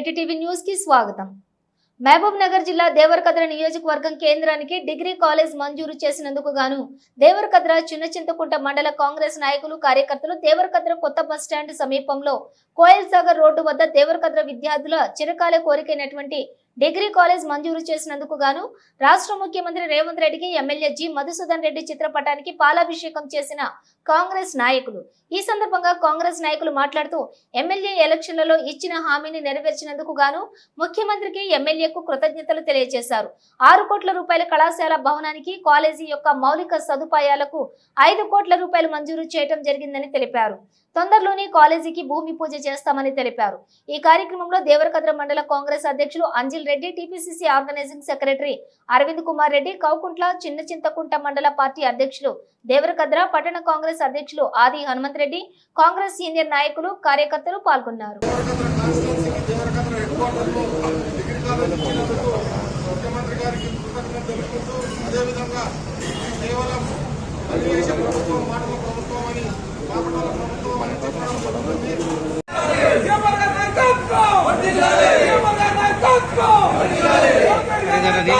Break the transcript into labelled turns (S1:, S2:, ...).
S1: రేటి TV న్యూస్కి స్వాగతం. మహబూబ్ నగర్ జిల్లా దేవరకద్ర నియోజకవర్గం కేంద్రానికి డిగ్రీ కాలేజ్ మంజూరు చేసినందుకు గాను దేవరకద్ర చిన్న చింతకుంట మండల కాంగ్రెస్ నాయకులు కార్యకర్తలు దేవరకద్ర కొత్త బస్ స్టాండ్ సమీపంలో కోయల్ సాగర్ రోడ్డు వద్ద దేవరకద్ర విద్యార్థుల చిరకాల కోరికైనటువంటి డిగ్రీ కాలేజ్ మంజూరు చేసినందుకు గాను రాష్ట్ర ముఖ్యమంత్రి రేవంత్ రెడ్డికి ఎమ్మెల్యే జి మధుసూదన్ రెడ్డి చిత్రపటానికి పాలాభిషేకం చేసిన కాంగ్రెస్ నాయకులు. ఈ సందర్భంగా కాంగ్రెస్ నాయకులు మాట్లాడుతూ ఎమ్మెల్యే ఎలక్షన్లలో ఇచ్చిన హామీని నెరవేర్చినందుకు గాను ముఖ్యమంత్రికి ఎమ్మెల్యేకు కృతజ్ఞతలు తెలియజేశారు. ఆరు కోట్ల రూపాయల కళాశాల భవనానికి కాలేజీ యొక్క మౌలిక సదుపాయాలకు ఐదు కోట్ల రూపాయలు మంజూరు చేయడం జరిగిందని తెలిపారు. తొందరలోనే కాలేజీకి భూమి పూజ చేస్తామని తెలిపారు. ఈ కార్యక్రమంలో దేవరకద్ర మండల కాంగ్రెస్ అధ్యక్షులు Anjil Reddy TPCC organising secretary Arvind Kumar Reddy Kowkuntla Chinna Chintakunta మండల పార్టీ అధ్యక్షులు దేవరకద్ర పట్టణ కాంగ్రెస్ అధ్యక్షులు ఆది హనుమంత్ రెడ్డి కాంగ్రెస్ సీనియర్ నాయకులు కార్యకర్తలు పాల్గొన్నారు.
S2: ముఖ్యమంత్రి గారికి కృతజ్ఞతలు తెలుపుతూ అదేవిధంగా కేవలం తెలుగుదేశం ప్రభుత్వం మాటల ప్రభుత్వం అని బాపటాల ప్రభుత్వం అని చెప్పడం జరుగుతుంది
S3: నీళ్ళ కలిపి
S4: కాంగ్రెస్ పార్టీ కాంగ్రెస్ పార్టీ జై కాంగ్రెస్ రేవంతన్న నాయకత్వం రేవంతన్న నాయకత్వం జై